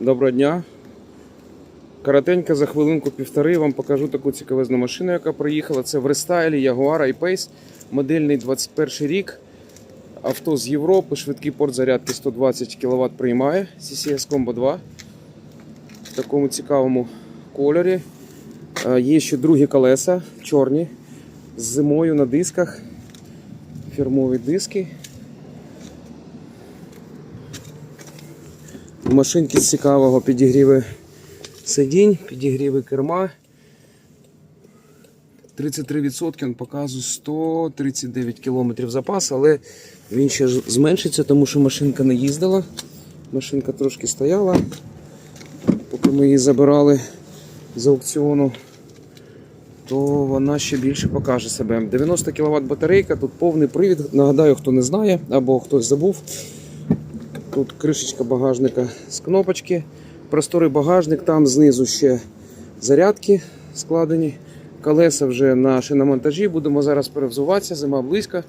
Доброго дня. Коротенько за хвилинку півтори вам покажу таку цікавезну машину, яка приїхала. Це в рестайлі Jaguar I-Pace, модельний 21 рік. Авто з Європи, швидкий порт зарядки 120 кВт приймає. CCS Combo 2 в такому цікавому кольорі. Е, Є ще другі колеса, чорні, з зимою на дисках. Фірмові диски. Машинки з цікавого підігріви сидінь, підігріви керма. 33% він показує 139 км запас, але він ще зменшиться, тому що машинка не їздила. Машинка трошки стояла, поки ми її забирали з аукціону, то вона ще більше покаже себе. 90 кВт батарейка, тут повний привід. Нагадаю, хто не знає або хтось забув. Тут кришечка багажника з кнопочки. Просторий багажник, там знизу ще зарядки складені. Колеса вже на шиномонтажі. Будемо зараз перевзуватися, зима близько.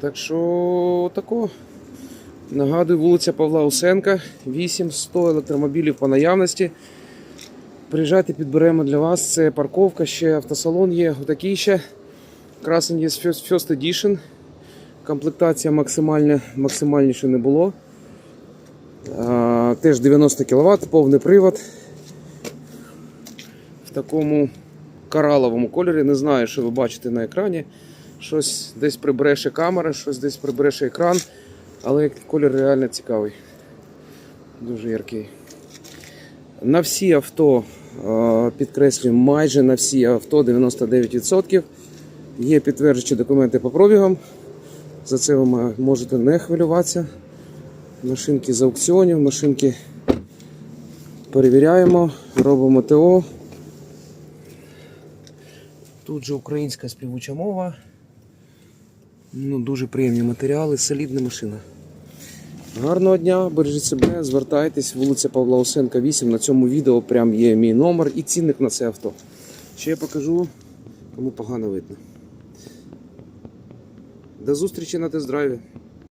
Так що тако. Нагадую, вулиця Павла Усенка, 8-100 електромобілів по наявності. Приїжджайте, підберемо для вас. Це парковка, ще автосалон є. Отакий ще. Красень є First Edition. Комплектація максимальна, максимальніше не було. А, теж 90 кВт, повний привод. В такому кораловому кольорі. Не знаю, що ви бачите на екрані. Щось десь прибереше камера, щось десь прибереше екран. Але колір реально цікавий. Дуже яркий. На всі авто, е, підкреслюю, майже на всі авто 99%. Є підтверджуючі документи по пробігам. За це ви можете не хвилюватися. Машинки з аукціонів, машинки перевіряємо, робимо ТО. Тут же українська співуча мова. Ну, дуже приємні матеріали, солідна машина. Гарного дня, бережіть себе, звертайтесь, вулиця Павла Осенка, 8. На цьому відео прям є мій номер і цінник на це авто. Ще я покажу, кому погано видно. До зустрічі на тест-драйві.